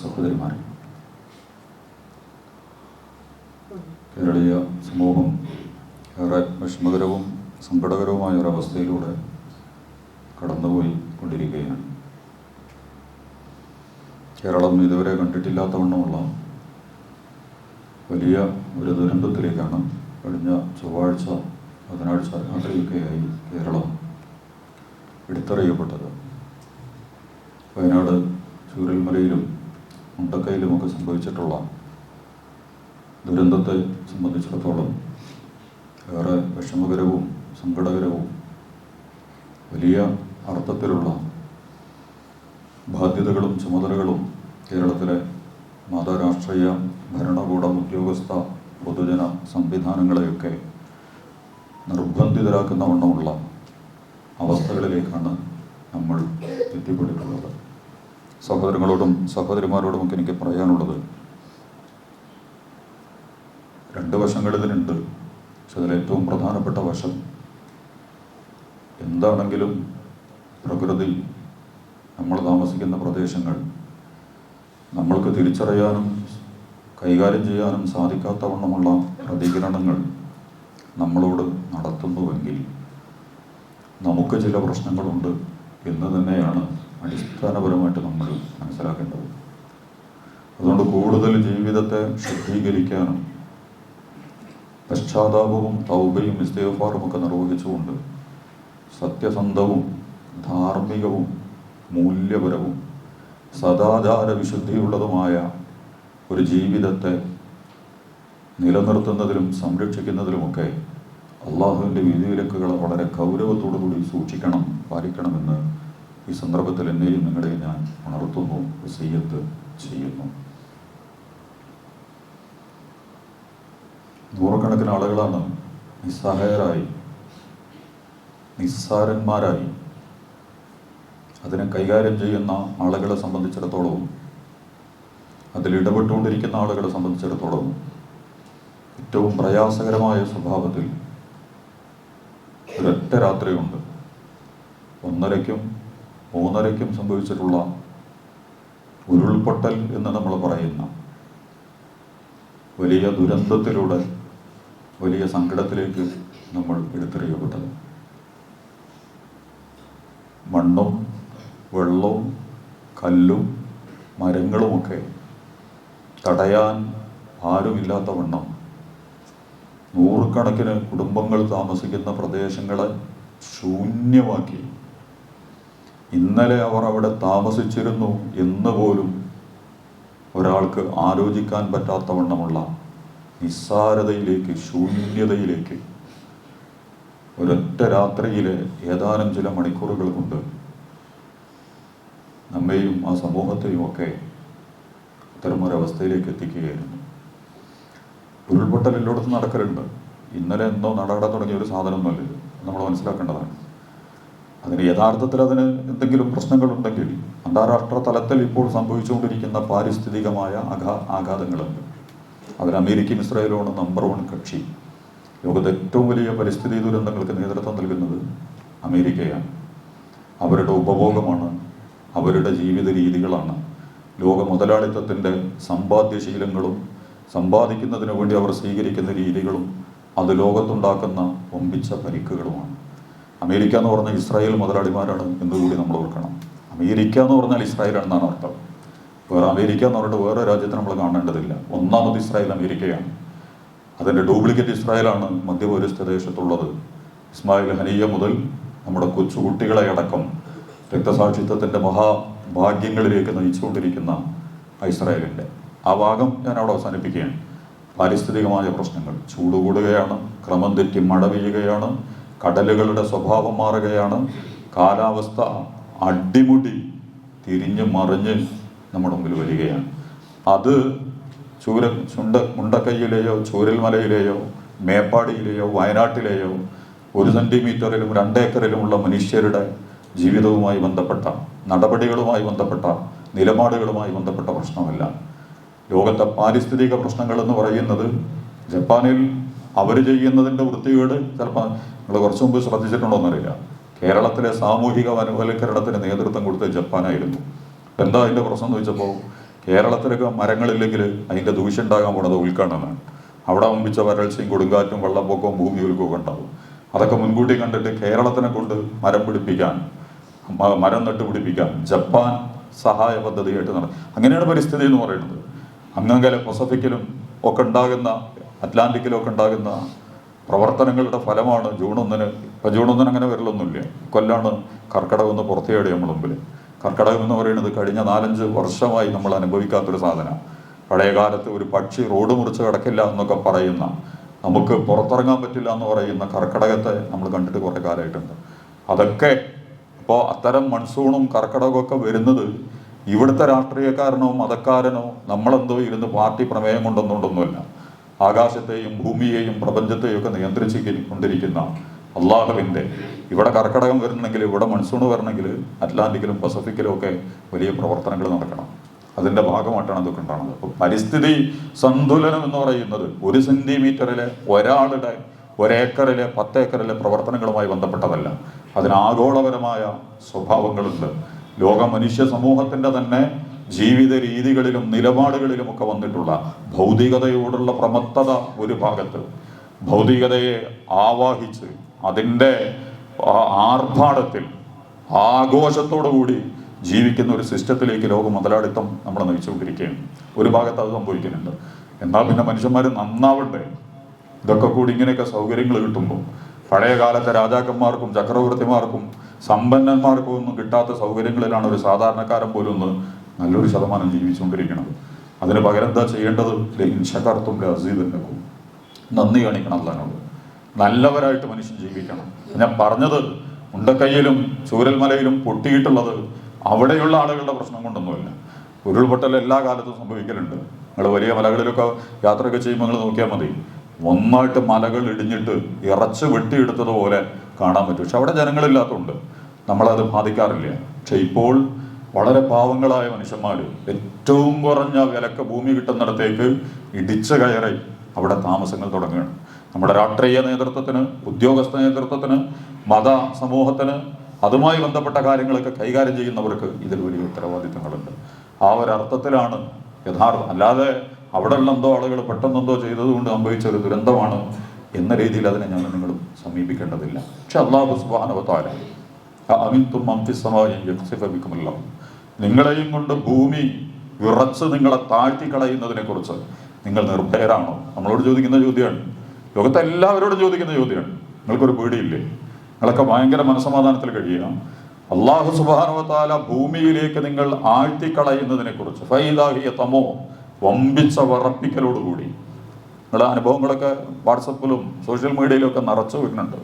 സഹോദരിമാരെ. കേരളീയ സമൂഹം ഏറെ വിഷമകരവും സങ്കടകരവുമായ ഒരവസ്ഥയിലൂടെ കടന്നുപോയി കൊണ്ടിരിക്കുകയാണ്. കേരളം ഇതുവരെ കണ്ടിട്ടില്ലാത്ത വണ്ണമുള്ള വലിയ ഒരു ദുരന്തത്തിലേക്കാണ് കഴിഞ്ഞ ചൊവ്വാഴ്ച ബുധനാഴ്ച രാത്രിയൊക്കെയായി കേരളം എടുത്തറിയപ്പെട്ടത്. വയനാട് ചൂരൽമലയിലും മുണ്ടക്കയിലുമൊക്കെ സംഭവിച്ചിട്ടുള്ള ദുരന്തത്തെ സംബന്ധിച്ചിടത്തോളം ഏറെ വിഷമകരവും സങ്കടകരവും വലിയ അർത്ഥത്തിലുള്ള ബാധ്യതകളും ചുമതലകളും കേരളത്തിലെ മതരാഷ്ട്രീയ ഭരണകൂടം ഉദ്യോഗസ്ഥ പൊതുജന സംവിധാനങ്ങളെയൊക്കെ നിർബന്ധിതരാക്കുന്ന വണ്ണമുള്ള അവസ്ഥകളിലേക്കാണ് നമ്മൾ എത്തിപ്പെട്ടിട്ടുള്ളത്. സഹോദരങ്ങളോടും സഹോദരിമാരോടുമൊക്കെ എനിക്ക് പറയാനുള്ളത് രണ്ട് വശങ്ങൾ ഇതിനുണ്ട് പക്ഷെ അതിൽ ഏറ്റവും പ്രധാനപ്പെട്ട വശം എന്താണെങ്കിലും പ്രകൃതി നമ്മൾ താമസിക്കുന്ന പ്രദേശങ്ങൾ നമ്മൾക്ക് തിരിച്ചറിയാനും കൈകാര്യം ചെയ്യാനും സാധിക്കാത്തവണ്ണമുള്ള പ്രതികരണങ്ങൾ നമ്മളോട് നടത്തുന്നുവെങ്കിൽ നമുക്ക് ചില പ്രശ്നങ്ങളുണ്ട് എന്ന് തന്നെയാണ് അടിസ്ഥാനപരമായിട്ട് നമ്മൾ മനസ്സിലാക്കേണ്ടത്. അതുകൊണ്ട് കൂടുതൽ ജീവിതത്തെ ശുദ്ധീകരിക്കാനും പശ്ചാത്താപവും തൗബയും ഇസ്തേഫാറും ഒക്കെ നിർവഹിച്ചുകൊണ്ട് സത്യസന്ധവും ധാർമ്മികവും മൂല്യപരവും സദാചാര വിശുദ്ധിയുള്ളതുമായ ഒരു ജീവിതത്തെ നിലനിർത്തുന്നതിലും സംരക്ഷിക്കുന്നതിലുമൊക്കെ അള്ളാഹുവിന്റെ വിധിവിലക്കുകളെ വളരെ ഗൗരവത്തോടു കൂടി സൂക്ഷിക്കണം പാലിക്കണമെന്ന് ഈ സന്ദർഭത്തിൽ എന്നെയും നിങ്ങളെയും ഞാൻ ഉണർത്തുന്നു വസീയത്ത് ചെയ്യുന്നു. നൂറുകണക്കിന് ആളുകളാണ് നിസ്സഹായരായി നിസ്സാരന്മാരായി അതിനെ കൈകാര്യം ചെയ്യുന്ന ആളുകളെ സംബന്ധിച്ചിടത്തോളവും അതിൽ ഇടപെട്ടുകൊണ്ടിരിക്കുന്ന ആളുകളെ സംബന്ധിച്ചിടത്തോളം ഏറ്റവും പ്രയാസകരമായ സ്വഭാവത്തിൽ ഒരൊറ്റ രാത്രിയുണ്ട്. ഒന്നരയ്ക്കും മൂന്നരയ്ക്കും സംഭവിച്ചിട്ടുള്ള ഉരുൾപൊട്ടൽ എന്ന് നമ്മൾ പറയുന്ന വലിയ ദുരന്തത്തിലൂടെ വലിയ സങ്കടത്തിലേക്ക് നമ്മൾ എടുത്തെറിയപ്പെട്ടത് മണ്ണും വെള്ളവും കല്ലും മരങ്ങളുമൊക്കെ തടയാൻ ആരുമില്ലാത്ത വണ്ണം നൂറുകണക്കിന് കുടുംബങ്ങൾ താമസിക്കുന്ന പ്രദേശങ്ങളെ ശൂന്യമാക്കി. ഇന്നലെ അവർ അവിടെ താമസിച്ചിരുന്നു എന്ന് പോലും ഒരാൾക്ക് ആലോചിക്കാൻ പറ്റാത്തവണ്ണമുള്ള നിസ്സാരതയിലേക്ക് ശൂന്യതയിലേക്ക്. ഒരൊറ്റ രാത്രിയിലെ ഏതാനും ചില മണിക്കൂറുകൾ കൊണ്ട് നമ്മെയും ആ സമൂഹത്തെയും ഒക്കെ അത്തരമൊരവസ്ഥയിലേക്ക് എത്തിക്കുകയായിരുന്നു. ഉരുൾപൊട്ടൽ എല്ലായിടത്തും നടക്കലുണ്ട്. ഇന്നലെ എന്തോ നടക്കാൻ തുടങ്ങിയ ഒരു സാധനമൊന്നുമല്ല നമ്മൾ മനസ്സിലാക്കേണ്ടതാണ്. അതിന് യഥാർത്ഥത്തിൽ അതിന് എന്തെങ്കിലും പ്രശ്നങ്ങളുണ്ടെങ്കിൽ അന്താരാഷ്ട്ര തലത്തിൽ ഇപ്പോൾ സംഭവിച്ചുകൊണ്ടിരിക്കുന്ന പാരിസ്ഥിതികമായ അഘാ ആഘാതങ്ങളുണ്ട്. അതിൽ അമേരിക്കയും ഇസ്രായേലുമാണ് നമ്പർ വൺ കക്ഷി. ലോകത്തെ ഏറ്റവും വലിയ പരിസ്ഥിതി ദുരന്തങ്ങൾക്ക് നേതൃത്വം നൽകുന്നത് അമേരിക്കയാണ്. അവരുടെ ഉപഭോഗമാണ് അവരുടെ ജീവിത രീതികളാണ്. ലോക മുതലാളിത്തത്തിന്റെ സമ്പാദ്യശീലങ്ങളും സമ്പാദിക്കുന്നതിന് വേണ്ടി അവർ സ്വീകരിക്കുന്ന രീതികളും അത് ലോകത്തുണ്ടാക്കുന്ന ഒമ്പിച്ച പരിക്കുകളുമാണ്. അമേരിക്ക എന്ന് പറഞ്ഞാൽ ഇസ്രായേൽ മുതലാളിമാരാണ് എന്നുകൂടി നമ്മൾ ഓർക്കണം. അമേരിക്ക എന്ന് പറഞ്ഞാൽ എന്നാണ് അർത്ഥം. വേറെ അമേരിക്ക എന്ന് പറഞ്ഞിട്ട് വേറെ രാജ്യത്തെ നമ്മൾ കാണേണ്ടതില്ല. ഒന്നാമത് ഇസ്രായേൽ അമേരിക്കയാണ്. അതിന്റെ ഡ്യൂപ്ലിക്കേറ്റ് ഇസ്രായേലാണ് മധ്യപൗരസ്ത്യ ദേശത്തുള്ളത്. ഇസ്മായിൽ ഹനിയ മുതൽ നമ്മുടെ കൊച്ചുകുട്ടികളെ അടക്കം രക്തസാക്ഷിത്വത്തിന്റെ മഹാഭാഗ്യങ്ങളിലേക്ക് നയിച്ചുകൊണ്ടിരിക്കുന്ന ഇസ്രായേലിന്റെ. ആ ഭാഗം ഞാൻ അവിടെ അവസാനിപ്പിക്കുകയാണ്. പാരിസ്ഥിതികമായ പ്രശ്നങ്ങൾ. ചൂട് കൂടുകയാണ്. ക്രമം തെറ്റി മഴ പെയ്യുകയാണ്. കടലുകളുടെ സ്വഭാവം മാറുകയാണ്. കാലാവസ്ഥ അടിമുടി തിരിഞ്ഞ് മറിഞ്ഞ് നമ്മുടെ മുമ്പിൽ വരികയാണ്. അത് ചൂര ചുണ്ട മുണ്ടക്കൈയിലെയോ ചൂരൽമലയിലെയോ മേപ്പാടിയിലെയോ വയനാട്ടിലെയോ ഒരു സെന്റിമീറ്ററിലും രണ്ടേക്കറിലുമുള്ള മനുഷ്യരുടെ ജീവിതവുമായി ബന്ധപ്പെട്ട നടപടികളുമായി ബന്ധപ്പെട്ട നിലപാടുകളുമായി ബന്ധപ്പെട്ട പ്രശ്നമല്ല. ലോകത്തെ പാരിസ്ഥിതിക പ്രശ്നങ്ങൾ എന്ന് പറയുന്നത് ജപ്പാനിൽ അവർ ചെയ്യുന്നതിന്റെ വൃത്തികേട് ചിലപ്പോൾ നിങ്ങൾ കുറച്ച് മുമ്പ് ശ്രദ്ധിച്ചിട്ടുണ്ടോ എന്നറിയില്ല. കേരളത്തിലെ സാമൂഹിക വനവൽക്കരണത്തിന് നേതൃത്വം കൊടുത്തത് ജപ്പാനായിരുന്നു. എന്താ അതിന്റെ പ്രശ്നം എന്ന് വെച്ചപ്പോൾ കേരളത്തിലൊക്കെ മരങ്ങളില്ലെങ്കിൽ അതിന്റെ ദൂഷ്യം ഉണ്ടാകാൻ പോണത് ഉൾക്കാണെന്നാണ് അവിടെ മുമ്പിച്ച വരൾച്ചയും കൊടുങ്കാറ്റും വെള്ളപ്പൊക്കവും ഭൂമി ഉൽക്കവും ഉണ്ടാവും. അതൊക്കെ മുൻകൂട്ടി കണ്ടിട്ട് കേരളത്തിനെ കൊണ്ട് മരം പിടിപ്പിക്കാൻ മരം നട്ട് പിടിപ്പിക്കാൻ ജപ്പാൻ സഹായ പദ്ധതിയായിട്ട് നടക്കും അങ്ങനെയാണ് പരിസ്ഥിതി എന്ന് പറയുന്നത്. അങ്ങങ്കലെ പസഫിക്കിലും ഒക്കെ ഉണ്ടാകുന്ന അറ്റ്ലാന്റിക്കിലും ഒക്കെ ഉണ്ടാകുന്ന പ്രവർത്തനങ്ങളുടെ ഫലമാണ് ജൂൺ ഒന്നിന്. ഇപ്പം ജൂൺ ഒന്നിന് അങ്ങനെ വരലൊന്നുമില്ല. കൊല്ലാണ് കർക്കിടകം ഒന്ന് പുറത്തേടി നമ്മുടെ മുമ്പിൽ കർക്കിടകം എന്ന് പറയുന്നത് കഴിഞ്ഞ നാലഞ്ച് വർഷമായി നമ്മൾ അനുഭവിക്കാത്തൊരു സാധനം. പഴയകാലത്ത് ഒരു പക്ഷി റോഡ് മുറിച്ച് കിടക്കില്ല എന്നൊക്കെ പറയുന്ന നമുക്ക് പുറത്തിറങ്ങാൻ പറ്റില്ല എന്ന് പറയുന്ന കർക്കിടകത്തെ നമ്മൾ കണ്ടിട്ട് കുറേ കാലമായിട്ടുണ്ട്. അതൊക്കെ അപ്പോൾ അത്തരം മൺസൂണും കർക്കിടകമൊക്കെ വരുന്നത് ഇവിടുത്തെ രാഷ്ട്രീയക്കാരനോ മതക്കാരനോ നമ്മളെന്തോ ഇരുന്ന് പാർട്ടി പ്രമേയം കൊണ്ടൊന്നുകൊണ്ടൊന്നുമല്ല ആകാശത്തെയും ഭൂമിയെയും പ്രപഞ്ചത്തെയും ഒക്കെ നിയന്ത്രിച്ച് കൊണ്ടിരിക്കുന്ന അള്ളാഹുവിന്റെ ഇവിടെ കർക്കടകം വരണമെങ്കിൽ ഇവിടെ മൺസൂൺ വരണമെങ്കിൽ അറ്റ്ലാന്റിക്കിലും പസഫിക്കിലും ഒക്കെ വലിയ പ്രവർത്തനങ്ങൾ നടക്കണം. അതിന്റെ ഭാഗമായിട്ടാണ് ഇതൊക്കെ ഉണ്ടാകുന്നത്. അപ്പോൾ പരിസ്ഥിതി സന്തുലനം എന്ന് പറയുന്നത് ഒരു സെന്റിമീറ്ററിലെ ഒരാളുടെ ഒരേക്കറിലെ പത്തേക്കറിലെ പ്രവർത്തനങ്ങളുമായി ബന്ധപ്പെട്ടതല്ല. അതിന് ആഗോളപരമായ സ്വഭാവങ്ങളുണ്ട്. ലോക മനുഷ്യ സമൂഹത്തിന്റെ തന്നെ ജീവിത രീതികളിലും നിലപാടുകളിലും ഒക്കെ വന്നിട്ടുള്ള ഭൗതികതയോടുള്ള പ്രമത്തത ഒരു ഭാഗത്ത്. ഭൗതികതയെ ആവാഹിച്ച് അതിന്റെ ആർഭാടത്തിൽ ആഘോഷത്തോടുകൂടി ജീവിക്കുന്ന ഒരു സിസ്റ്റത്തിലേക്ക് ലോക മുതലാളിത്തം നമ്മൾ നയിച്ചുകൊണ്ടിരിക്കുകയാണ്. ഒരു ഭാഗത്ത് അത് സംഭവിക്കുന്നുണ്ട്. എന്നാൽ പിന്നെ മനുഷ്യന്മാർ നന്നാവട്ടെ. ഇതൊക്കെ കൂടി ഇങ്ങനെയൊക്കെ സൗകര്യങ്ങൾ കിട്ടുമ്പോൾ പഴയ കാലത്തെ രാജാക്കന്മാർക്കും ചക്രവർത്തിമാർക്കും സമ്പന്നന്മാർക്കും ഒന്നും കിട്ടാത്ത സൗകര്യങ്ങളിലാണ് ഒരു സാധാരണക്കാരൻ പോലും ഒന്ന് നല്ലൊരു ശതമാനം ജീവിച്ചുകൊണ്ടിരിക്കണം. അതിന് പകരം എന്താ ചെയ്യേണ്ടത്? ഇൻഷക്കാർത്തും അസീദുണ്ടാക്കും നന്ദി കാണിക്കണം അള്ളഹാനോട്. നല്ലവരായിട്ട് മനുഷ്യൻ ജീവിക്കണം. ഞാൻ പറഞ്ഞത് ഉണ്ടക്കയ്യിലും ചൂരൽമലയിലും പൊട്ടിയിട്ടുള്ളത് അവിടെയുള്ള ആളുകളുടെ പ്രശ്നം കൊണ്ടൊന്നുമില്ല. ഉരുൾപൊട്ടൽ എല്ലാ കാലത്തും സംഭവിക്കലുണ്ട്. നിങ്ങൾ വലിയ മലകളിലൊക്കെ യാത്രയൊക്കെ ചെയ്യുമ്പോൾ നിങ്ങൾ നോക്കിയാൽ മതി. ഒന്നായിട്ട് മലകൾ ഇടിഞ്ഞിട്ട് ഇറച്ച് വെട്ടിയെടുത്തതുപോലെ കാണാൻ പറ്റും. പക്ഷെ അവിടെ ജനങ്ങളില്ലാത്തതുകൊണ്ട് നമ്മളത് ബാധിക്കാറില്ല. പക്ഷെ ഇപ്പോൾ വളരെ പാവങ്ങളായ മനുഷ്യന്മാർ ഏറ്റവും കുറഞ്ഞ വിലക്ക് ഭൂമി കിട്ടുന്നിടത്തേക്ക് ഇടിച്ചു കയറി അവിടെ താമസങ്ങൾ തുടങ്ങുകയാണ്. നമ്മുടെ രാഷ്ട്രീയ നേതൃത്വത്തിന് ഉദ്യോഗസ്ഥ നേതൃത്വത്തിന് മത സമൂഹത്തിന് അതുമായി ബന്ധപ്പെട്ട കാര്യങ്ങളൊക്കെ കൈകാര്യം ചെയ്യുന്നവർക്ക് ഇതിൽ വലിയ ഉത്തരവാദിത്തങ്ങളുണ്ട്. ആ ഒരർത്ഥത്തിലാണ് യഥാർത്ഥം അല്ലാതെ അവിടെയുള്ള എന്തോ ആളുകൾ പെട്ടെന്നെന്തോ ചെയ്തതുകൊണ്ട് സംഭവിച്ച ഒരു ദുരന്തമാണ് എന്ന രീതിയിൽ അതിനെ ഞാൻ നിങ്ങൾ സമീപിക്കേണ്ടതില്ല. പക്ഷെ അള്ളാഹു സുബാനവത്താര അമിന്തും അംഫിസമായും യക്സിഫിക്കുമല്ലോ നിങ്ങളെയും കൊണ്ട് ഭൂമി വിറച്ച് നിങ്ങളെ താഴ്ത്തി കളയുന്നതിനെ കുറിച്ച് നിങ്ങൾ നിർഭയരാണോ? നമ്മളോട് ചോദിക്കുന്ന ചോദ്യമാണ്. ലോകത്തെ എല്ലാവരോടും ചോദിക്കുന്ന ചോദ്യമാണ്. നിങ്ങൾക്കൊരു പേടിയില്ലേ? നിങ്ങളൊക്കെ ഭയങ്കര മനസമാധാനത്തിൽ കഴിയുക. അള്ളാഹു സുബാനുവത്താല ഭൂമിയിലേക്ക് നിങ്ങൾ ആഴ്ത്തിക്കളയുന്നതിനെ കുറിച്ച് ഫൈദാഹിയ തമോ വമ്പിച്ച വറപ്പിക്കലോടുകൂടി. നിങ്ങളുടെ അനുഭവങ്ങളൊക്കെ വാട്സപ്പിലും സോഷ്യൽ മീഡിയയിലും ഒക്കെ നിറച്ചു വരുന്നുണ്ട്.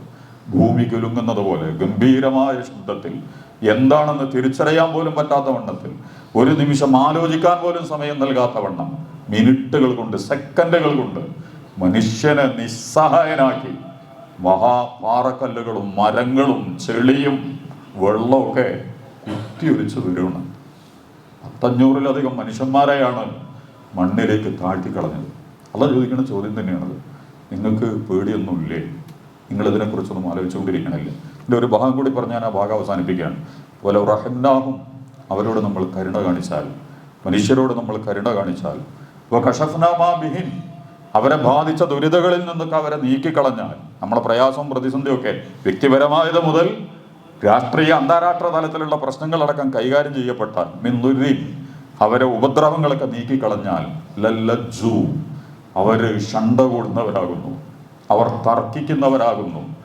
ഭൂമി കുലുങ്ങുന്നത് പോലെ ഗംഭീരമായ ശബ്ദത്തിൽ എന്താണെന്ന് തിരിച്ചറിയാൻ പോലും പറ്റാത്ത വണ്ണത്തിൽ ഒരു നിമിഷം ആലോചിക്കാൻ പോലും സമയം നൽകാത്ത വണ്ണം മിനിറ്റുകൾ കൊണ്ട് സെക്കൻഡുകൾ കൊണ്ട് മനുഷ്യനെ നിസ്സഹായനാക്കി. മഹാപാറക്കല്ലുകളും മരങ്ങളും ചെളിയും വെള്ളമൊക്കെ കുത്തിയൊലിച്ച് വീഴുന്നു പത്തഞ്ഞൂറിലധികം മനുഷ്യന്മാരെയാണ് മണ്ണിലേക്ക് താഴ്ത്തിക്കളഞ്ഞത്. അല്ല ചോദിക്കുന്ന ചോദ്യം തന്നെയാണത്. നിങ്ങൾക്ക് പേടിയൊന്നുമില്ലേ? നിങ്ങളിതിനെക്കുറിച്ചൊന്നും ആലോചിച്ചുകൊണ്ടിരിക്കണമല്ലേ ഇതിന്റെ ഒരു ഭാഗം കൂടി പറഞ്ഞ് ഞാൻ ആ ഭാഗം അവസാനിപ്പിക്കുകയാണ്. പോലെ റഹന്നാഹും അവരോട് നമ്മൾ കരുണ കാണിച്ചാൽ മനുഷ്യരോട് നമ്മൾ കരുണ കാണിച്ചാൽ ഇപ്പോൾ കഷഫ്നാമാ ബിഹിൻ അവരെ ബാധിച്ച ദുരിതങ്ങളിൽ നിന്നൊക്കെ അവരെ നീക്കിക്കളഞ്ഞാൽ നമ്മുടെ പ്രയാസവും പ്രതിസന്ധിയൊക്കെ വ്യക്തിപരമായത് മുതൽ രാഷ്ട്രീയ അന്താരാഷ്ട്ര തലത്തിലുള്ള പ്രശ്നങ്ങളടക്കം കൈകാര്യം ചെയ്യപ്പെട്ടാൽ ദുരി അവരെ ഉപദ്രവങ്ങളൊക്കെ നീക്കിക്കളഞ്ഞാൽ ലല്ലജു അവർ ഷണ്ട കൂടുന്നവരാകുന്നു അവർ തർക്കിക്കുന്നവരാകുന്നു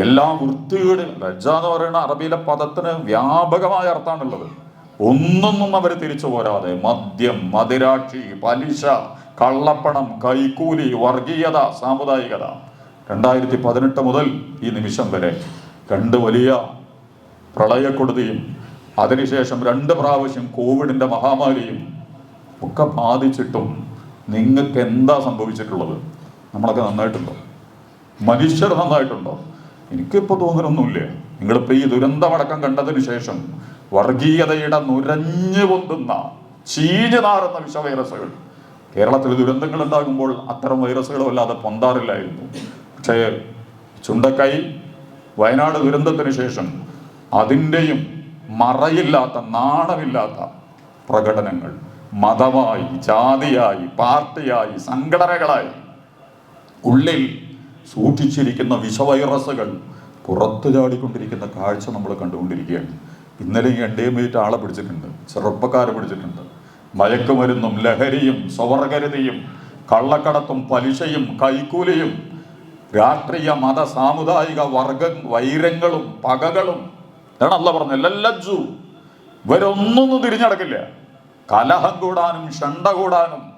എല്ലാ വൃത്തികേട് ലജ്ജ എന്ന് പറയുന്ന അറബിയിലെ പദത്തിന് വ്യാപകമായ അർത്ഥമാണുള്ളത്. ഒന്നൊന്നും അവർ തിരിച്ചു പോരാതെ മദ്യം മതിരാക്ഷി പലിശ കള്ളപ്പണം കൈക്കൂലി വർഗീയത സാമുദായികത. രണ്ടായിരത്തി പതിനെട്ട് മുതൽ ഈ നിമിഷം വരെ രണ്ട് വലിയ പ്രളയക്കൊടുതിയും അതിനുശേഷം രണ്ട് പ്രാവശ്യം കോവിഡിന്റെ മഹാമാരിയും ഒക്കെ ബാധിച്ചിട്ടും നിങ്ങൾക്ക് എന്താ സംഭവിച്ചിട്ടുള്ളത്? നമ്മളൊക്കെ നന്നായിട്ടുണ്ടോ? മനുഷ്യർ നന്നായിട്ടുണ്ടോ? എനിക്കിപ്പോൾ തോന്നലൊന്നുമില്ല. നിങ്ങളിപ്പോൾ ഈ ദുരന്തമടക്കം കണ്ടതിന് ശേഷം വർഗീയതയുടെ നുരഞ്ഞു പൊന്തുന്ന ചീഞ്ഞു നാറുന്ന വിഷവൈറസുകൾ. കേരളത്തിൽ ദുരന്തങ്ങൾ ഉണ്ടാകുമ്പോൾ അത്തരം വൈറസുകൾ വല്ലാതെ പൊന്താറില്ലായിരുന്നു. പക്ഷേ ചുണ്ടക്കൈ വയനാട് ദുരന്തത്തിന് ശേഷം അതിന്റെയും മറയില്ലാത്ത നാണമില്ലാത്ത പ്രകടനങ്ങൾ മതമായി ജാതിയായി പാർട്ടിയായി സംഘടനകളായി ഉള്ളിൽ സൂക്ഷിച്ചിരിക്കുന്ന വിഷവൈറസുകൾ പുറത്തു ചാടിക്കൊണ്ടിരിക്കുന്ന കാഴ്ച നമ്മൾ കണ്ടുകൊണ്ടിരിക്കുകയാണ്. ഇന്നലെ ഈ മേറ്റ് ആളെ പിടിച്ചിട്ടുണ്ട് ചെറുപ്പക്കാരെ പിടിച്ചിട്ടുണ്ട്. മയക്കുമരുന്നും ലഹരിയും സ്വവർഗരതയും കള്ളക്കടത്തും പലിശയും കൈക്കൂലിയും രാഷ്ട്രീയ മത സാമുദായിക വർഗ വൈരങ്ങളും പകകളും. ഇതാണ് അല്ല പറഞ്ഞത് ലജ്ജു ഇവരൊന്നൊന്നും തിരിഞ്ഞടക്കില്ല. കലഹം കൂടാനും ഷണ്ട കൂടാനും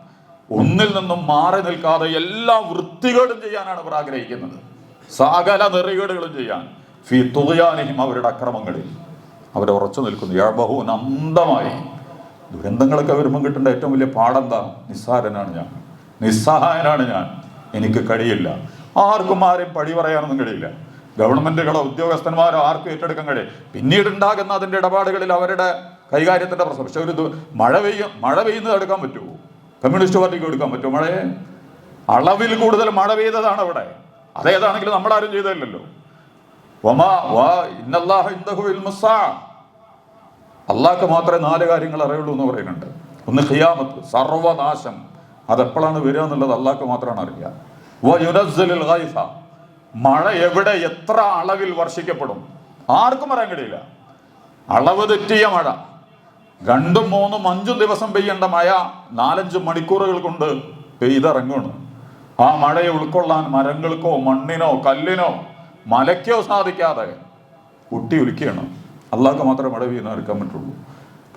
ഒന്നിൽ നിന്നും മാറി നിൽക്കാതെ എല്ലാ വൃത്തികളും ചെയ്യാനാണ് അവർ ആഗ്രഹിക്കുന്നത്. സകല നെറികേടുകളും ചെയ്യാൻ. ഫി തുകയാനിയും അവരുടെ അക്രമങ്ങളിൽ. അവർ ഉറച്ചു നിൽക്കുന്നു. യബഹു അന്തമായി ദുരന്തങ്ങളൊക്കെ വരുമ്പം കിട്ടേണ്ട ഏറ്റവും വലിയ പാടെന്താ നിസ്സാരനാണ് ഞാൻ. നിസ്സഹായനാണ് ഞാൻ. എനിക്ക് കഴിയില്ല. ആർക്കും ആരെയും പഴി പറയാനൊന്നും കഴിയില്ല. ഗവൺമെന്റുകളോ ഉദ്യോഗസ്ഥന്മാരോ ആർക്കും ഏറ്റെടുക്കാൻ കഴിയും പിന്നീട് ഉണ്ടാകുന്ന അതിന്റെ ഇടപാടുകളിൽ അവരുടെ കൈകാര്യത്തിന്റെ പ്രശ്നം. പക്ഷെ ഒരു മഴ പെയ്യും മഴ പെയ്യുന്നത് എടുക്കാൻ പറ്റുമോ? കമ്മ്യൂണിസ്റ്റ് പാർട്ടിക്ക് കൊടുക്കാൻ പറ്റും മഴയെ അളവിൽ കൂടുതൽ മഴ പെയ്തതാണ് അവിടെ. അതേതാണെങ്കിലും ആരും ചെയ്തല്ലോ. അള്ളാഹ്ക്ക് മാത്രമേ നാല് കാര്യങ്ങൾ അറിയുള്ളൂ എന്ന് പറയുന്നുണ്ട്. ഒന്ന് ഖിയാമത്ത് സർവനാശം. അതെപ്പോഴാണ് വരിക എന്നുള്ളത് അള്ളാഹ്ക്ക് മാത്രമാണ് അറിയുക. മഴ എവിടെ എത്ര അളവിൽ വർഷിക്കപ്പെടും? ആർക്കും പറയാൻ കഴിയില്ല. അളവ് തെറ്റിയ മഴ. രണ്ടും മൂന്നും അഞ്ചും ദിവസം പെയ്യേണ്ട മഴ നാലഞ്ച് മണിക്കൂറുകൾ കൊണ്ട് പെയ്തിറങ്ങുന്നു. ആ മഴയെ ഉൾക്കൊള്ളാൻ മരങ്ങൾക്കോ മണ്ണിനോ കല്ലിനോ മലയ്ക്കോ സാധിക്കാതെ കുട്ടി ഒലിക്കുകയാണ് അള്ളാഹ്ക്ക് മാത്രമേ മഴ പെയ്യുന്ന എടുക്കാൻ പറ്റുള്ളൂ.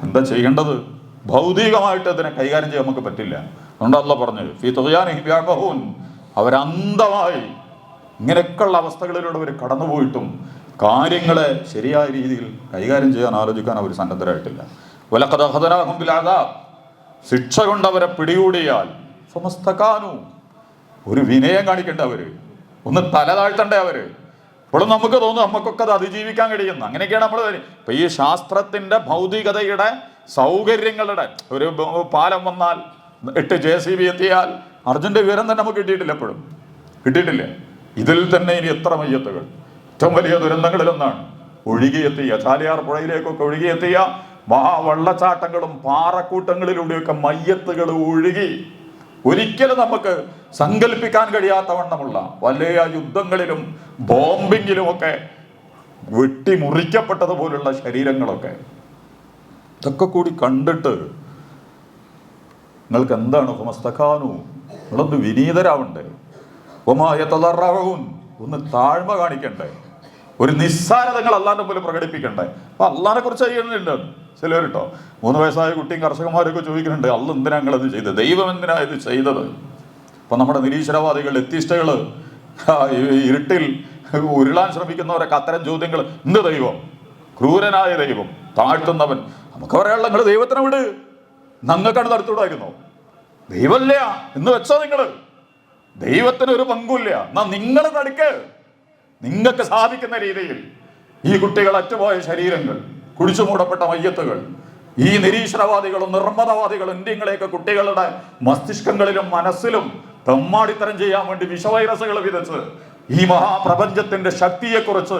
എന്താ ചെയ്യേണ്ടത്? ഭൗതികമായിട്ട് അതിനെ കൈകാര്യം ചെയ്യാൻ നമുക്ക് പറ്റില്ല. അതുകൊണ്ട് അല്ല പറഞ്ഞത് ഫി തുകയാനിഹി വ്യാപഹൂൻ അവരന്തമായി ഇങ്ങനെയൊക്കെയുള്ള അവസ്ഥകളിലൂടെ അവർ കടന്നുപോയിട്ടും കാര്യങ്ങളെ ശരിയായ രീതിയിൽ കൈകാര്യം ചെയ്യാൻ ആലോചിക്കാൻ അവർ സന്നദ്ധരായിട്ടില്ല. ശിക്ഷ കൊണ്ടവരെ പിടികൂടിയാൽ സമസ്തക്കാനു ഒരു വിനയം കാണിക്കേണ്ട അവർ? ഒന്ന് തല താഴ്ത്തണ്ടേ അവർ? ഇപ്പോഴും നമുക്ക് തോന്നും നമുക്കൊക്കെ അത് അതിജീവിക്കാൻ കഴിയുന്നു. അങ്ങനെയൊക്കെയാണ് നമ്മൾ ഇപ്പൊ ഈ ശാസ്ത്രത്തിന്റെ ഭൗതികതയുടെ സൗകര്യങ്ങളുടെ ഒരു പാലം വന്നാൽ എട്ട് ജെ സി ബി എത്തിയാൽ അർജുന്റെ വിവരം തന്നെ നമുക്ക് കിട്ടിയിട്ടില്ല എപ്പോഴും. കിട്ടിയിട്ടില്ല. ഇതിൽ തന്നെ ഇനി എത്ര മയ്യത്തുകൾ? ഏറ്റവും വലിയ ദുരന്തങ്ങളിലൊന്നാണ് ഒഴുകിയെത്തിയ ചാലിയാർ പുഴയിലേക്കൊക്കെ ഒഴുകിയെത്തിയ മഹാവെള്ളച്ചാട്ടങ്ങളും പാറക്കൂട്ടങ്ങളിലൂടെയൊക്കെ മയ്യത്തുകൾ ഒഴുകി ഒരിക്കലും നമുക്ക് സങ്കല്പിക്കാൻ കഴിയാത്ത വണ്ണമുള്ള വലിയ യുദ്ധങ്ങളിലും ബോംബിങ്ങിലുമൊക്കെ വെട്ടി മുറിക്കപ്പെട്ടതുപോലുള്ള ശരീരങ്ങളൊക്കെ. ഇതൊക്കെ കൂടി കണ്ടിട്ട് നിങ്ങൾക്ക് എന്താണ്? ഹുമസ്തഖാനു നിങ്ങളൊന്ന് വിനീതരാവണ്ടേ? ഒന്ന് താഴ്മ കാണിക്കണ്ടേ? ഒരു നിസ്സാരതകൾ നിങ്ങൾ അള്ളാന്റെ പോലെ പ്രകടിപ്പിക്കണ്ടേ? അപ്പൊ അള്ളാനെ കുറിച്ച് ചെയ്യുന്നുണ്ട് ചിലർ കേട്ടോ മൂന്ന് വയസ്സായ കുട്ടിയും കർഷകന്മാരൊക്കെ ചോദിക്കുന്നുണ്ട് അള്ള എന്തിനാ നിങ്ങളത് ചെയ്തത്? ദൈവം എന്തിനാ ഇത് ചെയ്തത്? അപ്പൊ നമ്മുടെ നിരീശ്വരവാദികൾ എത്തിസ്റ്റകൾ ഇരുട്ടിൽ ഉരുളാൻ ശ്രമിക്കുന്നവരൊക്കെ അത്തരം ചോദ്യങ്ങൾ എന്ത് ദൈവം? ക്രൂരനായ ദൈവം താഴ്ത്തുന്നവൻ. നമുക്ക് പറയാനുള്ള നിങ്ങൾ ദൈവത്തിനെ വിട്. ഞങ്ങൾക്കാണ് തടുത്തുവിടായിരുന്നോ ദൈവമില്ല. എന്ന് വെച്ചോ നിങ്ങൾ. ദൈവത്തിന് ഒരു പങ്കുമില്ല. എന്നാ നിങ്ങൾ തടുക്ക്. നിങ്ങൾക്ക് സാധിക്കുന്ന രീതിയിൽ ഈ കുട്ടികൾ അറ്റുപോയ ശരീരങ്ങൾ കുടിച്ചു മൂടപ്പെട്ട മയ്യത്തുകൾ ഈ നിരീശ്വരവാദികളും നിർമ്മതവാദികളും ഇന്ത്യങ്ങളെയൊക്കെ കുട്ടികളുടെ മസ്തിഷ്കങ്ങളിലും മനസ്സിലും തെമ്മാടിത്തരം ചെയ്യാൻ വേണ്ടി വിഷവൈറസുകൾ വിതച്ച് ഈ മഹാപ്രപഞ്ചത്തിന്റെ ശക്തിയെക്കുറിച്ച്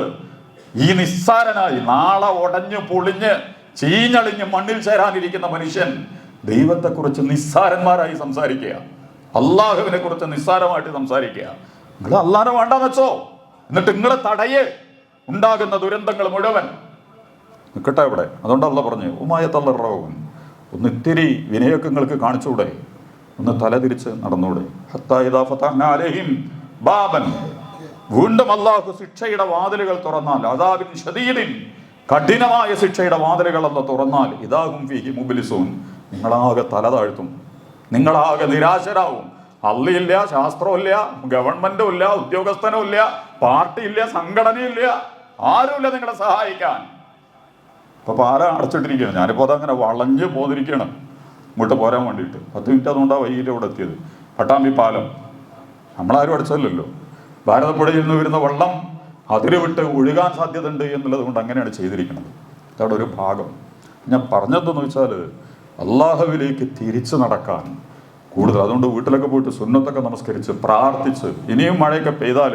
ഈ നിസ്സാരനായി നാളെ ഒടഞ്ഞു പൊളിഞ്ഞ് ചീഞ്ഞളിഞ്ഞ് മണ്ണിൽ ചേരാനിരിക്കുന്ന മനുഷ്യൻ ദൈവത്തെക്കുറിച്ച് നിസ്സാരന്മാരായി സംസാരിക്കുക. അള്ളാഹുവിനെ കുറിച്ച് നിസ്സാരമായിട്ട് സംസാരിക്കുക. നിങ്ങൾ അള്ളാഹനെ വേണ്ടെന്ന് വെച്ചോ? എന്നിട്ട് നിങ്ങളെ തടയേ. ഉണ്ടാകുന്ന ദുരന്തങ്ങൾ മുഴുവൻ. നിൽക്കട്ടെ ഇവിടെ അതുകൊണ്ടാണ് അല്ല പറഞ്ഞു ഉമായ തള്ളറവും ഒന്ന് ഇത്തിരി വിനയൊക്കെ നിങ്ങൾക്ക് കാണിച്ചൂടെ. ഒന്ന് തലതിരിച്ച് നടന്നൂടെ. ബാബൻ. വീണ്ടും അള്ളാഹു ശിക്ഷയുടെ വാതിലുകൾ തുറന്നാൽ അദാബിൻ ഷദീദിൻ. കഠിനമായ ശിക്ഷയുടെ വാതിലുകൾ അല്ല തുറന്നാൽ ഇതാകും നിങ്ങളാകെ തല താഴ്ത്തും. നിങ്ങളാകെ നിരാശരാവും. അള്ളിയില്ല ശാസ്ത്രമില്ല ഗവൺമെന്റും ഇല്ല ഉദ്യോഗസ്ഥനും ഇല്ല പാർട്ടിയില്ല സംഘടനയില്ല ആരുമില്ല നിങ്ങളെ സഹായിക്കാൻ. ഇപ്പൊ പാല അടച്ചിട്ടിരിക്കുകയാണ് ഞാനിപ്പോൾ അതങ്ങനെ വളഞ്ഞ് പോന്നിരിക്കുകയാണ് ഇങ്ങോട്ട് പോരാൻ വേണ്ടിയിട്ട്. പത്ത് മിനിറ്റ് അതുകൊണ്ടാണ് വൈകിട്ട് ഇവിടെ എത്തിയത്. പട്ടാമ്പി പാലം. നമ്മളാരും അടച്ചല്ലോ ഭാരതപ്പുഴയിൽ നിന്ന് വരുന്ന വെള്ളം അതിര് വിട്ട് ഒഴുകാൻ സാധ്യതയുണ്ട് എന്നുള്ളത് കൊണ്ട് അങ്ങനെയാണ് ചെയ്തിരിക്കുന്നത്. അതവിടെ ഒരു ഭാഗം. ഞാൻ പറഞ്ഞതെന്ന് വെച്ചാൽ അള്ളാഹുവിലേക്ക് തിരിച്ചു നടക്കാൻ കൂടുതൽ. അതുകൊണ്ട് വീട്ടിലൊക്കെ പോയിട്ട് സുന്നത്തൊക്കെ നമസ്കരിച്ച് പ്രാർത്ഥിച്ച് ഇനിയും മഴയൊക്കെ പെയ്താൽ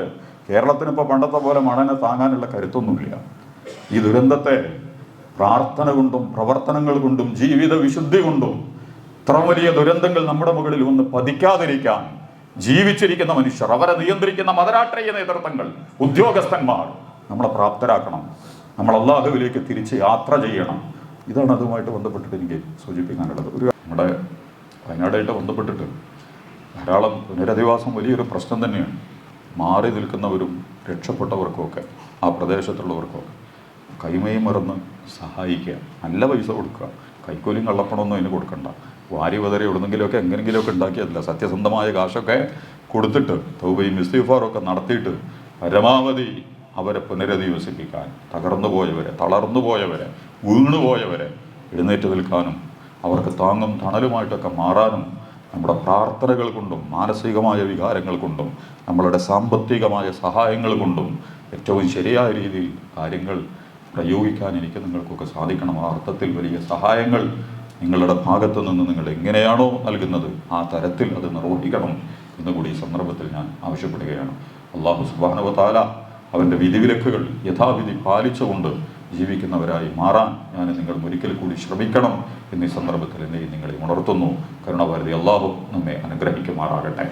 കേരളത്തിന് ഇപ്പോൾ പണ്ടത്തെ പോലെ മഴനെ താങ്ങാനുള്ള കരുത്തൊന്നുമില്ല. ഈ ദുരന്തത്തെ പ്രാർത്ഥന കൊണ്ടും പ്രവർത്തനങ്ങൾ കൊണ്ടും ജീവിത വിശുദ്ധി കൊണ്ടും ഇത്ര വലിയ ദുരന്തങ്ങൾ നമ്മുടെ മുകളിൽ ഒന്ന് പതിക്കാതിരിക്കാൻ ജീവിച്ചിരിക്കുന്ന മനുഷ്യർ അവരെ നിയന്ത്രിക്കുന്ന മതരാഷ്ട്രീയ നേതൃത്വങ്ങൾ ഉദ്യോഗസ്ഥന്മാർ നമ്മളെ പ്രാപ്തരാക്കണം. നമ്മൾ അള്ളാഹുവിലേക്ക് തിരിച്ച് യാത്ര ചെയ്യണം. ഇതാണ് അതുമായിട്ട് ബന്ധപ്പെട്ടിട്ട് എനിക്ക് സൂചിപ്പിക്കാനുള്ളത്. ഒരു നമ്മുടെ വയനാടായിട്ട് ബന്ധപ്പെട്ടിട്ട് ധാരാളം പുനരധിവാസം വലിയൊരു പ്രശ്നം തന്നെയാണ്. മാറി നിൽക്കുന്നവരും രക്ഷപ്പെട്ടവർക്കുമൊക്കെ ആ പ്രദേശത്തുള്ളവർക്കൊക്കെ കൈമയും മറന്ന് സഹായിക്കുക നല്ല പൈസ കൊടുക്കുക. കൈക്കൂലിയും കള്ളപ്പണമൊന്നും അതിന് കൊടുക്കണ്ട. വാരി വതറി എവിടുന്നെങ്കിലുമൊക്കെ എങ്ങനെങ്കിലുമൊക്കെ ഉണ്ടാക്കിയതല്ല. സത്യസന്ധമായ കാശൊക്കെ കൊടുത്തിട്ട് തൗബയും ഇസ്തിഫാറൊക്കെ നടത്തിയിട്ട് പരമാവധി അവരെ പുനരധിവസിപ്പിക്കാൻ തകർന്നു പോയവരെ തളർന്നു പോയവരെ വീണു പോയവരെ എഴുന്നേറ്റ് നിൽക്കാനും അവർക്ക് താങ്ങും തണലുമായിട്ടൊക്കെ മാറാനും നമ്മുടെ പ്രാർത്ഥനകൾ കൊണ്ടും മാനസികമായ വികാരങ്ങൾ കൊണ്ടും നമ്മളുടെ സാമ്പത്തികമായ സഹായങ്ങൾ കൊണ്ടും ഏറ്റവും ശരിയായ രീതിയിൽ കാര്യങ്ങൾ പ്രയോഗിക്കാൻ എനിക്ക് നിങ്ങൾക്കൊക്കെ സാധിക്കണം. ആ അർത്ഥത്തിൽ വലിയ സഹായങ്ങൾ നിങ്ങളുടെ ഭാഗത്തു നിന്ന് നിങ്ങൾ എങ്ങനെയാണോ നൽകുന്നത് ആ തരത്തിൽ അത് നിർവഹിക്കണം എന്നുകൂടി ഈ സന്ദർഭത്തിൽ ഞാൻ ആവശ്യപ്പെടുകയാണ്. അള്ളാഹു സുബാനവ താല അവന്റെ വിധിവിലക്കുകൾ യഥാവിധി പാലിച്ചുകൊണ്ട് ജീവിക്കുന്നവരായി മാറാൻ ഞാൻ നിങ്ങൾ ഒരിക്കൽ കൂടി ശ്രമിക്കണം എന്നീ സന്ദർഭത്തിൽ എന്നെ നിങ്ങളെ ഉണർത്തുന്നു. കരുണാഭാരതി അള്ളാഹു നമ്മെ അനുഗ്രഹിക്കുമാറാകട്ടെ.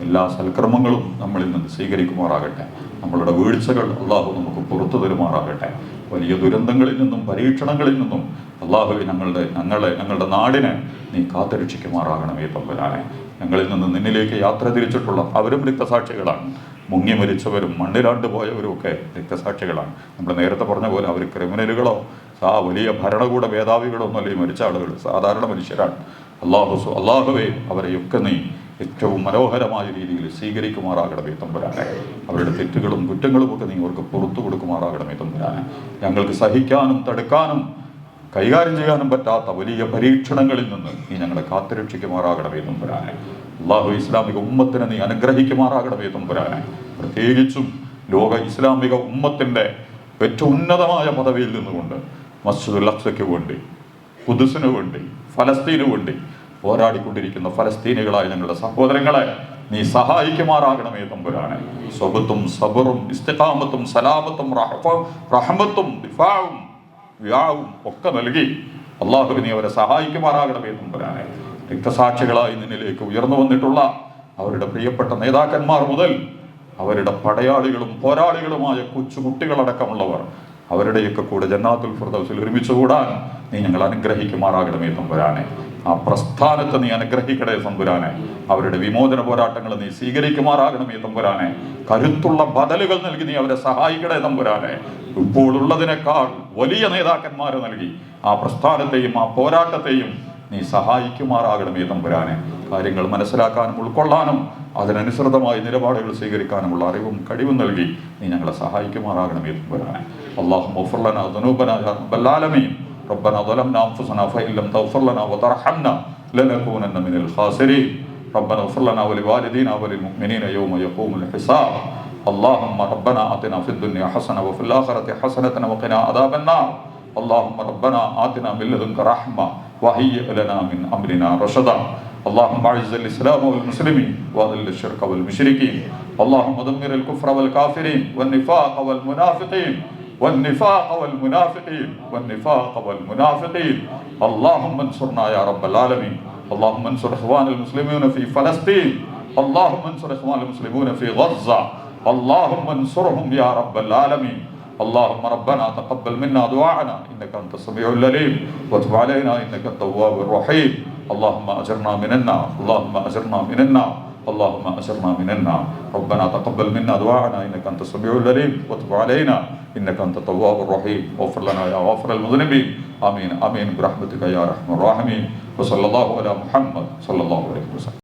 എല്ലാ സൽക്കർമ്മങ്ങളും നമ്മളിൽ നിന്ന് സ്വീകരിക്കുമാറാകട്ടെ. നമ്മളുടെ വീഴ്ചകൾ അള്ളാഹു നമുക്ക് പുറത്തു തരുമാറാകട്ടെ. വലിയ ദുരന്തങ്ങളിൽ നിന്നും പരീക്ഷണങ്ങളിൽ നിന്നും അള്ളാഹു ഞങ്ങളുടെ ഞങ്ങളെ ഞങ്ങളുടെ നാടിനെ നീ കാത്തുരക്ഷിക്കുമാറാകണമേ തമ്പുരാനെ. ഞങ്ങളിൽ നിന്ന് നിന്നിലേക്ക് യാത്ര തിരിച്ചിട്ടുള്ള അവരും രക്തസാക്ഷികളാണ്. മുങ്ങി മരിച്ചവരും മണ്ണിലാണ്ട് പോയവരും ഒക്കെ രക്തസാക്ഷികളാണ്. നമ്മൾ നേരത്തെ പറഞ്ഞ പോലെ അവർ ക്രിമിനലുകളോ ആ വലിയ ഭരണകൂട മേധാവികളോ ഒന്നും അല്ലെങ്കിൽ മരിച്ച ആളുകൾ. സാധാരണ മനുഷ്യരാണ്. അള്ളാഹു അള്ളാഹുവേ അവരെയൊക്കെ നീ ഏറ്റവും മനോഹരമായ രീതിയിൽ സ്വീകരിക്കുമാറാകണമേ തമ്പുരാനെ. അവരുടെ തെറ്റുകളും കുറ്റങ്ങളും ഒക്കെ നീ അവർക്ക് പുറത്തു കൊടുക്കുമാറാകണമേ തമ്പുരാനെ. ഞങ്ങൾക്ക് സഹിക്കാനും തടുക്കാനും കൈകാര്യം ചെയ്യാനും പറ്റാത്ത വലിയ പരീക്ഷണങ്ങളിൽ നിന്ന് നീ ഞങ്ങളെ കാത്തുരക്ഷിക്കുമാറാകണമേ തമ്പുരാനെ. അള്ളാഹു ഇസ്ലാമിക ഉമ്മത്തിനെ നീ അനുഗ്രഹിക്കുമാറാകണമേ തമ്പുരാനെ പ്രത്യേകിച്ചും ലോക ഇസ്ലാമിക ഉമ്മത്തിന്റെ ഏറ്റവും ഉന്നതമായ പദവിയിൽ നിന്നുകൊണ്ട് മസ്ജിദുൽ അക്സയ്ക്ക് വേണ്ടി ഖുദുസിനു വേണ്ടി ഫലസ്തീനു വേണ്ടി പോരാടിക്കൊണ്ടിരിക്കുന്ന ഫലസ്തീനികളായ ഞങ്ങളുടെ സഹോദരങ്ങളെ നീ സഹായിക്കുമാറാകണമേ തമ്പുരാനെ സ്വബത്തും സബറും ഇസ്തിഖാമത്തും സലാമത്തും റഹമത്തും ദിഫാവും വ്യാവും ഒക്കെ നൽകി അള്ളാഹു നീ അവരെ സഹായിക്കുമാറാകണമേ തമ്പുരാനെ രക്തസാക്ഷികളായി നിന്നിലേക്ക് ഉയർന്നു വന്നിട്ടുള്ള അവരുടെ പ്രിയപ്പെട്ട നേതാക്കന്മാർ മുതൽ അവരുടെ പടയാളികളും പോരാളികളുമായ കൊച്ചുകുട്ടികളടക്കമുള്ളവർ അവരുടെയൊക്കെ കൂടെ ജന്നാത്തുൽ ഫിർദൗസിൽ ഒരുമിച്ച് കൂടാൻ നീ ഞങ്ങൾ അനുഗ്രഹിക്കുമാറാകണമേ തമ്പുരാനെ. ആ പ്രസ്ഥാനത്തെ നീ അനുഗ്രഹിക്കണേ തമ്പുരാനെ. അവരുടെ വിമോചന പോരാട്ടങ്ങൾ നീ സ്വീകരിക്കുമാറാകണമേ തമ്പുരാനെ. കരുത്തുള്ള ബദലുകൾ നൽകി നീ അവരെ സഹായിക്കണേ തമ്പുരാനെ. ഇപ്പോൾ ഉള്ളതിനേക്കാൾ വലിയ നേതാക്കന്മാരെ നൽകി. ആ പ്രസ്ഥാനത്തെയും ആ പോരാട്ടത്തെയും നീ സഹായിക്കുമാറാകണമേ തമ്പുരാനെ കാര്യങ്ങൾ മനസ്സിലാക്കാനും ഉൾക്കൊള്ളാനും അതിനനുസൃതമായ നിലപാടുകൾ സ്വീകരിക്കാനുമുള്ള അറിവും കഴിവും നൽകി നീ ഞങ്ങളെ സഹായിക്കുമാറാകണമേ തമ്പുരാനെ അള്ളാഹു മഫുർലന ദുനൂബന യാ റബ്ബൽ ആലമീൻ ربنا ظلمنا انفسنا فان لم تغفر لنا وترحمنا لنكونن من الخاسرين ربنا اغفر لنا ولوالدينا وللمؤمنين يوم يقوم الحساب اللهم ربنا اتنا في الدنيا حسنه وفي الاخره حسنه وقنا عذاب النار اللهم ربنا آتنا من لدنك رحمة وهيئ لنا من أمرنا رشدا. اللهم أعز الإسلام والمسلمين وأذل الشرك والمشركين. اللهم دمر الكفر والكافرين والنفاق والمنافقين. والنفاق والمنافقين. والنفاق والمنافقين. اللهم انصرنا يا رب العالمين. اللهم انصر إخوان المسلمين في فلسطين. اللهم انصر إخوان المسلمين في غزة. اللهم انصرهم يا رب العالمين. اللهم ربنا تقبل منا دعاءنا إنك أنت السميع العليم. وتب علينا إنك التواب الرحيم. اللهم أجرنا من النار اللهم أجرنا من النار اللهم أجرنا من النار. ربنا تقبل منا دعاءنا إنك أنت السميع العليم. وتب علينا إنك أنت التواب الرحيم. واغفر لنا يا غافر المذنبين. آمين آمين. برحمتك يا أرحم الراحمين. وصلى الله على محمد صلى الله عليه وسلم.